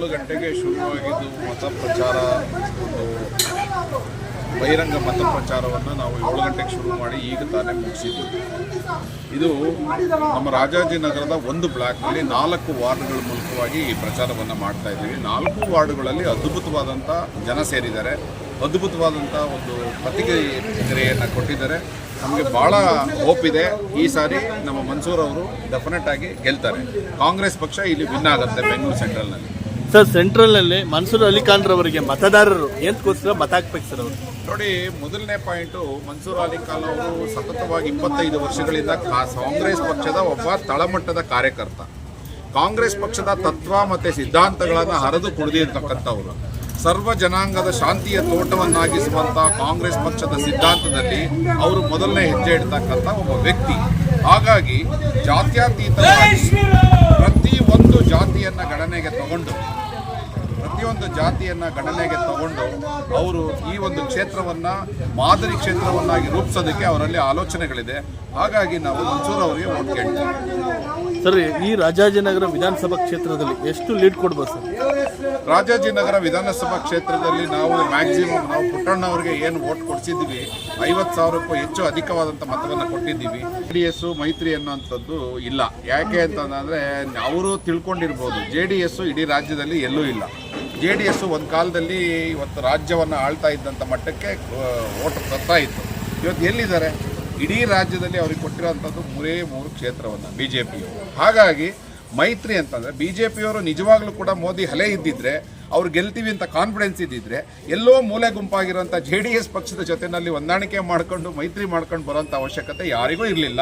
ಏಳು ಗಂಟೆಗೆ ಶುರುವಾಗಿದ್ದು ಮತ ಪ್ರಚಾರ ಒಂದು ಬಹಿರಂಗ ಮತ ಪ್ರಚಾರವನ್ನು ನಾವು ಏಳು ಗಂಟೆಗೆ ಶುರು ಮಾಡಿ ಈಗ ತಾನೇ ಮುಗಿಸಿದ್ದೀವಿ ಇದು ನಮ್ಮ ರಾಜಾಜಿನಗರದ ಒಂದು ಬ್ಲಾಕ್ನಲ್ಲಿ ನಾಲ್ಕು ವಾರ್ಡ್ಗಳ ಮೂಲಕವಾಗಿ ಈ ಪ್ರಚಾರವನ್ನು ಮಾಡ್ತಾ ಇದ್ದೀವಿ. ನಾಲ್ಕು ವಾರ್ಡ್ಗಳಲ್ಲಿ ಅದ್ಭುತವಾದಂಥ ಜನ ಸೇರಿದ್ದಾರೆ. ಅದ್ಭುತವಾದಂಥ ಒಂದು ಪ್ರತಿಕ್ರಿಯೆಯನ್ನು ಕೊಟ್ಟಿದ್ದಾರೆ. ನಮಗೆ ಭಾಳ ಹೋಪ್ ಇದೆ. ಈ ಸಾರಿ ನಮ್ಮ ಮನ್ಸೂರ್ ಅವರು ಡೆಫಿನೆಟ್ ಆಗಿ ಗೆಲ್ತಾರೆ. ಕಾಂಗ್ರೆಸ್ ಪಕ್ಷ ಇಲ್ಲಿ ವಿನ್ ಆಗುತ್ತೆ ಬೆಂಗಳೂರು ಸೆಂಟ್ರಲ್ನಲ್ಲಿ ಸರ್ ಸೆಂಟ್ರಲ್ನಲ್ಲಿ ಮನ್ಸೂರ್ ಅಲಿ ಖಾನ್ ರವರಿಗೆ ಮತದಾರರು ಎಂತಕ್ಕೋಸ್ಕರ ಮತ ಹಾಕ್ಬೇಕು ಸರ್ ಅವರು? ನೋಡಿ ಮೊದಲನೇ ಪಾಯಿಂಟು ಮನ್ಸೂರ್ ಅಲಿ ಖಾನ್ ಅವರು ಸತತವಾಗಿ ಇಪ್ಪತ್ತೈದು ವರ್ಷಗಳಿಂದ ಕಾ- ಕಾಂಗ್ರೆಸ್ ಪಕ್ಷದ ಒಬ್ಬ ತಳಮಟ್ಟದ ಕಾರ್ಯಕರ್ತ. ಕಾಂಗ್ರೆಸ್ ಪಕ್ಷದ ತತ್ವ ಮತ್ತು ಸಿದ್ಧಾಂತಗಳನ್ನು ಹರಿದು ಕುಡಿದಿರ್ತಕ್ಕಂಥವ್ರು. ಸರ್ವ ಜನಾಂಗದ ಶಾಂತಿಯ ತೋಟವನ್ನಾಗಿಸುವಂಥ ಕಾಂಗ್ರೆಸ್ ಪಕ್ಷದ ಸಿದ್ಧಾಂತದಲ್ಲಿ ಅವರು ಮೊದಲನೇ ಹೆಜ್ಜೆ ಇಡ್ತಕ್ಕಂಥ ಒಬ್ಬ ವ್ಯಕ್ತಿ. ಹಾಗಾಗಿ ಜಾತ್ಯತೀತವಾಗಿ ಪ್ರತಿ ಒಂದು ಜಾತಿಯನ್ನು ಗಣನೆಗೆ ತಗೊಂಡು, ಪ್ರತಿಯೊಂದು ಜಾತಿಯನ್ನು ಗಣನೆಗೆ ತಗೊಂಡು ಅವರು ಈ ಒಂದು ಕ್ಷೇತ್ರವನ್ನು, ಮಾದರಿ ಕ್ಷೇತ್ರವನ್ನಾಗಿ ರೂಪಿಸೋದಕ್ಕೆ ಅವರಲ್ಲಿ ಆಲೋಚನೆಗಳಿದೆ. ಹಾಗಾಗಿ ನಾವು ಮನ್ಸೂರ್ ಅವರಿಗೆ ಓಟ್ ಕೇಳ್ತೀವಿ. ಸರ್, ಈ ರಾಜಾಜಿನಗರ ವಿಧಾನಸಭಾ ಕ್ಷೇತ್ರದಲ್ಲಿ ಎಷ್ಟು ಲೀಡ್ ಕೊಡ್ಬೋದು ಸರ್? ರಾಜಾಜಿನಗರ ವಿಧಾನಸಭಾ ಕ್ಷೇತ್ರದಲ್ಲಿ ನಾವು ಮ್ಯಾಕ್ಸಿಮಮ್ ನಾವು ಪುಟ್ಟಣ್ಣವರಿಗೆ ಏನು ವೋಟ್ ಕೊಡಿಸಿದ್ದೀವಿ. ಐವತ್ತು ಸಾವಿರಕ್ಕೂ ಹೆಚ್ಚು ಅಧಿಕವಾದಂಥ ಮತವನ್ನು ಕೊಟ್ಟಿದ್ದೀವಿ. ಡಿ ಎಸ್ಸು ಮೈತ್ರಿ ಅನ್ನೋಂಥದ್ದು ಇಲ್ಲ. ಯಾಕೆ ಅಂತಂದರೆ ಅವರು ತಿಳ್ಕೊಂಡಿರ್ಬೋದು. ಜೆ ಡಿ ಎಸ್ಸು ಇಡೀ ರಾಜ್ಯದಲ್ಲಿ ಎಲ್ಲೂ ಇಲ್ಲ. ಜೆ ಡಿ ಎಸ್ಸು ಒಂದು ಕಾಲದಲ್ಲಿ ಇವತ್ತು ರಾಜ್ಯವನ್ನು ಆಳ್ತಾ ಇದ್ದಂಥ ಮಟ್ಟಕ್ಕೆ ಓಟ್ ಬರ್ತಾ ಇತ್ತು. ಇವತ್ತು ಎಲ್ಲಿದ್ದಾರೆ? ಇಡೀ ರಾಜ್ಯದಲ್ಲಿ ಅವ್ರಿಗೆ ಕೊಟ್ಟಿರೋಂಥದ್ದು ಮೂರೇ ಮೂರು ಕ್ಷೇತ್ರವನ್ನು ಬಿ ಜೆ ಹಾಗಾಗಿ ಮೈತ್ರಿ ಅಂತಂದರೆ ಬಿ ಜೆ ಪಿಯವರು ನಿಜವಾಗ್ಲೂ ಕೂಡ ಮೋದಿ ಹಲೆ ಇದ್ದಿದ್ರೆ, ಅವ್ರು ಗೆಲ್ತೀವಿ ಅಂತ ಕಾನ್ಫಿಡೆನ್ಸ್ ಇದ್ದಿದ್ರೆ, ಎಲ್ಲೋ ಮೂಲೆ ಗುಂಪಾಗಿರೋಂಥ ಜೆ ಡಿ ಎಸ್ ಪಕ್ಷದ ಜೊತೆಯಲ್ಲಿ ಹೊಂದಾಣಿಕೆ ಮಾಡಿಕೊಂಡು ಮೈತ್ರಿ ಮಾಡ್ಕೊಂಡು ಬರೋಂಥ ಅವಶ್ಯಕತೆ ಯಾರಿಗೂ ಇರಲಿಲ್ಲ.